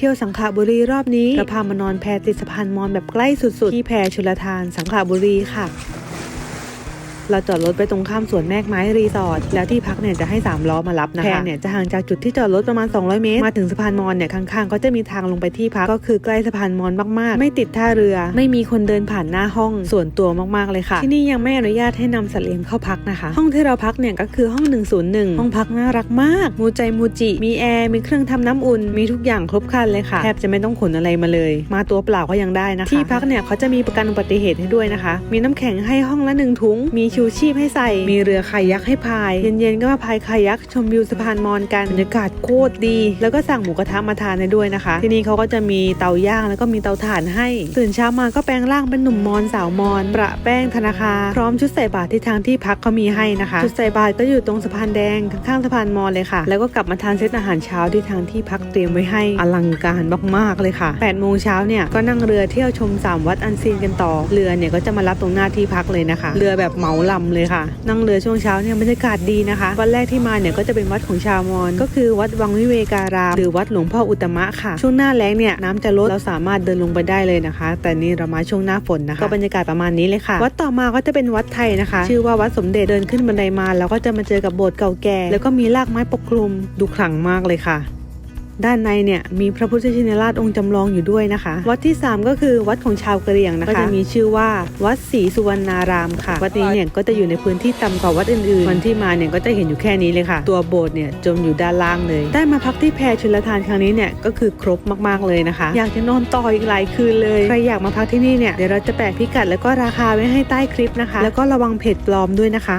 เที่ยวสังขบุรีรอบนี้เราพามานอนแพติดสะพานมอญแบบใกล้สุดๆ ที่แพชุลทานสังขบุรีค่ะ เราจอดรถไปตรงข้ามสวนแมกไม้รีสอร์ทแล้วที่พักเนี่ยจะให้ 3 ล้อมารับนะคะแพเนี่ยจะห่างจากจุดที่จอดรถประมาณ 200 เมตร มาถึงสะพานมอญเนี่ยข้างๆ ก็จะมีทางลงไปที่พักก็คือใกล้สะพานมอญมากๆ ไม่ติดท่าเรือ ไม่มีคนเดินผ่านหน้าห้องส่วนตัวมากๆเลยค่ะ ที่นี่ยังไม่อนุญาตให้นำสัตว์เลี้ยงเข้าพักนะคะ ห้องที่เราพักเนี่ยก็คือห้อง 101 ห้องพักน่ารักมาก มูใจมูจิมีแอร์มีเครื่องทำน้ำอุ่นมีทุกอย่างครบครันเลยค่ะแทบจะไม่ต้องขนอะไรมาเลย มาตัวเปล่าก็ยังได้นะคะที่พักเนี่ยเขาจะมีประกันอุบัติเหตุให้ด้วยนะคะ มีน้ำแข็งให้ห้องละหนึ่งถุงมีชูชีพให้ใส่ มีเรือคายักให้พาย เย็นๆก็มาพายคายักชมวิวสะพานมอญกันบรรยากาศโคตรดี แล้วก็สั่งหมูกระทะมาทานได้ด้วยนะคะ ที่นี่เขาก็จะมีเตาย่างแล้วก็มีเตาถ่านให้ ตื่นเช้ามาก็แปลงร่างเป็นหนุ่มมอญสาวมอญประแป้งธนาคารพร้อมชุดใส่บาตรที่ทางที่พักเขามีให้นะคะชุดใส่บาตรก็อยู่ตรงสะพานแดงข้างสะพานมอญเลยค่ะ แล้วก็กลับมาทานเซตอาหารเช้าที่ทางที่พักเตรียมไว้ให้อลังการมากๆเลยค่ะ8โมงเช้าเนี่ยก็นั่งเรือเที่ยวชมสามวัดอันซีนกันต่อเรือเนี่ยก็จะมารับตรงหน้าที่พักเลยนะคะ เรือแบบเหมาลำเลยค่ะ นั่งเรือช่วงเช้าเนี่ยบรรยากาศดีนะคะ วันแรกที่มาเนี่ยก็จะเป็นวัดของชาวมอญก็คือวัดวังวิเวการามหรือวัดหลวงพ่ออุตตมะค่ะ ช่วงหน้าแล้งเนี่ยน้ำจะลดเราสามารถเดินลงไปได้เลยนะคะ แต่นี่เรามาช่วงหน้าฝนนะคะก็บรรยากาศประมาณนี้เลยค่ะ วัดต่อมาก็จะเป็นวัดไทยนะคะ ชื่อว่าวัดสมเด็จเดินขึ้นบันไดมา แล้วก็จะมาเจอกับโบสถ์เก่าแก่ แล้วก็มีรากไม้ปกคลุมดูขลังมากเลยค่ะ ด้านในเนี่ยมีพระพุทธชินราชองค์จำลองอยู่ด้วยนะคะ วัดที่ 3 ก็คือวัดของชาวกะเหรี่ยงนะคะก็จะมีชื่อว่าวัดศรีสุวรรณารามค่ะ วัดนี้เนี่ยก็จะอยู่ในพื้นที่ต่ำกว่าวัดอื่นๆวันที่มาเนี่ยก็จะเห็นอยู่แค่นี้เลยค่ะ ตัวโบสถ์เนี่ยจมอยู่ด้านล่างเลย ได้มาพักที่แพรชลทานครั้งนี้เนี่ยก็คือครบมากๆเลยนะคะ อยากจะนอนต่ออีกหลายคืนเลยใครอยากมาพักที่นี่เนี่ยเดี๋ยวเราจะแปะพิกัดแล้วก็ราคาไว้ให้ใต้คลิปนะคะ แล้วก็ระวังเพจปลอมด้วยนะคะ